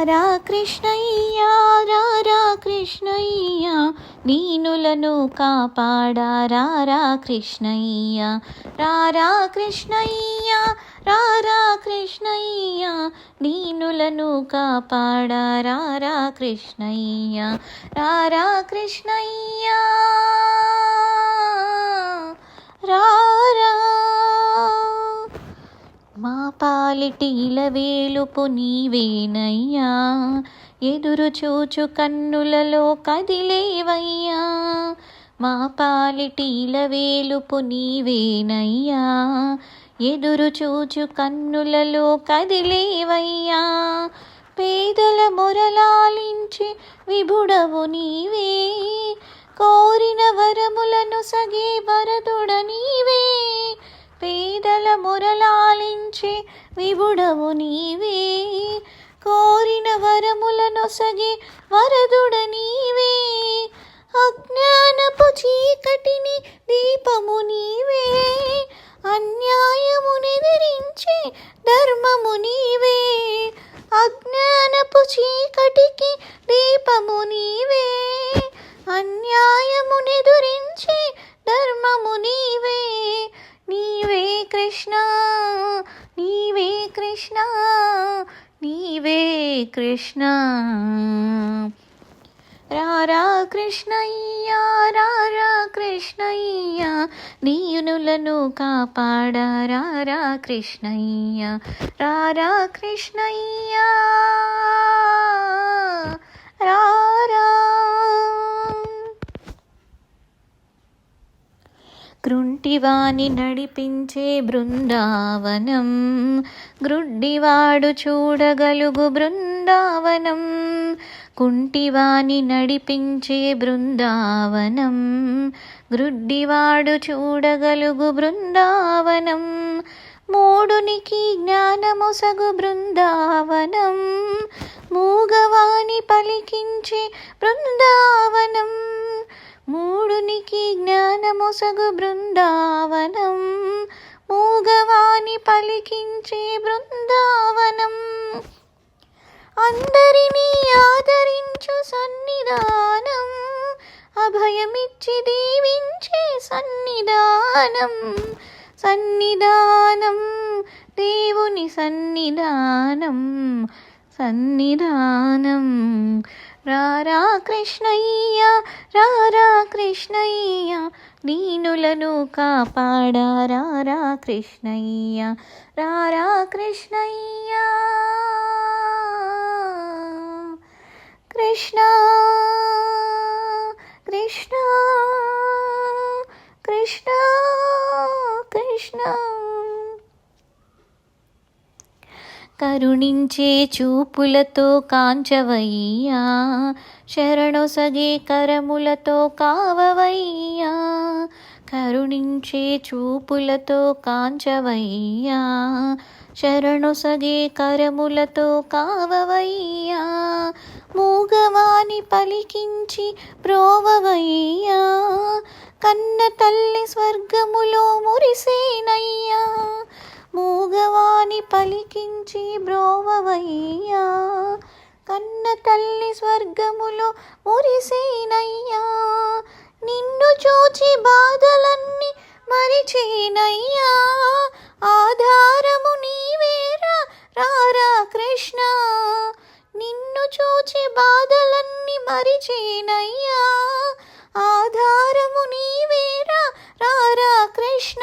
రారా కృష్ణయ్య రారా కృష్ణయ్యా దీనులను కాపాడా రారా కృష్ణయ్య రారా కృష్ణయ్య రారా కృష్ణయ్యా దీనులను కాపాడా రారా కృష్ణయ్య రారా కృష్ణయ్యా రా మా పాలిటీల వేలుపు నీవేనయ్యా. ఎదురు చూచు కన్నులలో కదిలేవయ్యా. మా పాలిటీల వేలుపు నీవేనయ్యా. ఎదురు చూచు కన్నులలో కదిలేవయ్యా. పేదల మొరలాలించి విభుడవు నీవే. కోరిన వరములను సగే వరదుడ నీవే. పేదల మొరలాలించి విభుడవు నీవే. కోరిన వరములను సగే వరదుడ నీవే. అజ్ఞానపు చీకటిని దీపము నీవే. అన్యాయమునెదిరించే ధర్మము నీవే. అజ్ఞానపు చీకటికి దీపము నీవే. అన్యాయమునెదురించే కృష్ణ. రారా కృష్ణయ్యా రారా కృష్ణయ్య దీనులను కాపాడా రారా కృష్ణయ్య రారా కృష్ణయ్యా రారా కృంటివాని నడిపించే బృందావనం గ్రుడ్డివాడు చూడగలుగు బృందావనం కుంటివాని నడిపించే బృందావనం గ్రుడ్డివాడు చూడగలుగు బృందావనం మూడునికి జ్ఞానముసగు బృందావనం మూగవాణి పలికించే బృందావనం. మూడునికి జ్ఞానమొసగు బృందావనం మూగవాణి పలికించే బృందావనం. అందరినీ ఆదరించు సన్నిధానం అభయమిచ్చి దీవించే సన్నిధానం. సన్నిధానం దేవుని సన్నిధానం సన్నిధానం. రారా కృష్ణయ్య రారా కృష్ణయ్య దీనులను కాపాడా రారా కృష్ణయ్య రారా కృష్ణయ్య. కృష్ణ కృష్ణ కృష్ణ కృష్ణ. కరుణించే చూపులతో కాంచవయ్యా. శరణొసగే కరములతో కావవయ్యా. కరుణించే చూపులతో కాంచవయ్యా. శరణొసగే కరములతో కావవయ్యా. మూగవాని పలికించి ప్రోవవయ్యా. కన్న తల్లి స్వర్గములో మురిసేనయ్యా. మూగవాని పలికించి బ్రోవవయ్యా. కన్న తల్లి స్వర్గములో మురిసేనయ్యా. నిన్ను చూచి బాధలన్నీ మరిచేనయ్యా. ఆధారము నీవేరా? రారా కృష్ణ. నిన్ను చూచి బాధలన్నీ మరిచేనయ్యా. ఆధారము నీవేరా? రారా కృష్ణ.